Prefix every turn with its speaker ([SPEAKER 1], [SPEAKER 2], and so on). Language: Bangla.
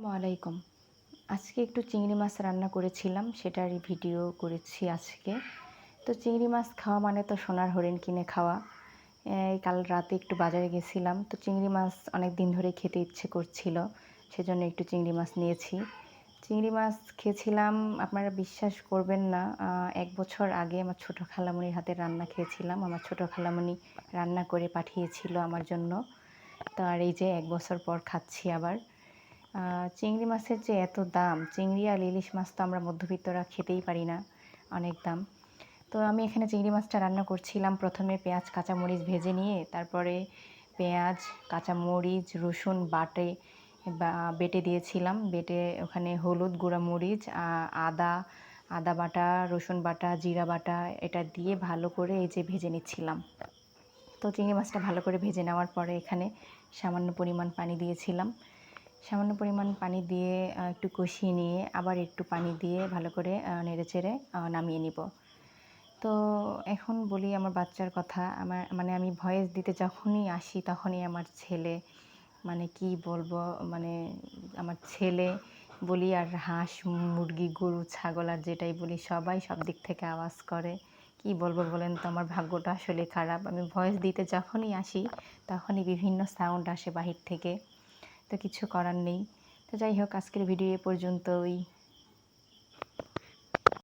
[SPEAKER 1] আসসালামু আলাইকুম আজকে একটু চিংড়ি মাছ রান্না করেছিলাম, সেটারই ভিডিও করেছি আজকে। তো চিংড়ি মাছ খাওয়া মানে তো সোনার হরিণ কিনে খাওয়া। এই কাল রাতে একটু বাজারে গেছিলাম, তো চিংড়ি মাছ অনেক দিন ধরে খেতে ইচ্ছে করছিল, সেজন্য একটু চিংড়ি মাছ নিয়েছি। চিংড়ি মাছ খেয়েছিলাম, আপনারা বিশ্বাস করবেন না এক বছর আগে আমার ছোটো খালামণির হাতে রান্না খেয়েছিলাম, আমার ছোটো খালামণি রান্না করে পাঠিয়েছিল আমার জন্য। তো আর এই যে এক বছর পর খাচ্ছি আবার। চিংড়ি মাছের যে এত দাম, চিংড়ি আর ইলিশ মাছ তো আমরা মধ্যবিত্তরা খেতেই পারি না অনেক দাম। তো আমি এখানে চিংড়ি মাছটা রান্না করছিলাম। প্রথমে পেঁয়াজ, কাঁচামরিচ ভেজে নিয়ে, তারপরে পেঁয়াজ, কাঁচামরিচ, রসুন, বাটে বা বেটে দিয়েছিলাম। বেটে ওখানে হলুদ, গুঁড়া মরিচ আদা আদা বাটা, রসুন বাটা, জিরা বাটা, এটা দিয়ে ভালো করে এই যে ভেজে নিচ্ছিলাম। তো চিংড়ি মাছটা ভালো করে ভেজে নেওয়ার পরে এখানে সামান্য পরিমাণ পানি দিয়েছিলাম। সামান্য পরিমাণ পানি দিয়ে একটু কষিয়ে নিয়ে আবার একটু পানি দিয়ে ভালো করে নেড়ে চেড়ে নামিয়ে নিব। তো এখন বলি আমার বাচ্চার কথা, আমার মানে আমি ভয়েস দিতে যখনই আসি তখনই আমার ছেলে মানে কি বলব মানে আমার ছেলে বলি আর হাঁস, মুরগি, গরু, ছাগল আর যেটাই বলি সবাই সব দিক থেকে আওয়াজ করে। কি বলব বলেন তো, আমার ভাগ্যটা আসলে খারাপ। আমি ভয়েস দিতে যখনই আসি তখনই বিভিন্ন সাউন্ড আসে বাহির থেকে। তো কিছু করার নেই। তো যাই হোক আজকের ভিডিও এ পর্যন্তই।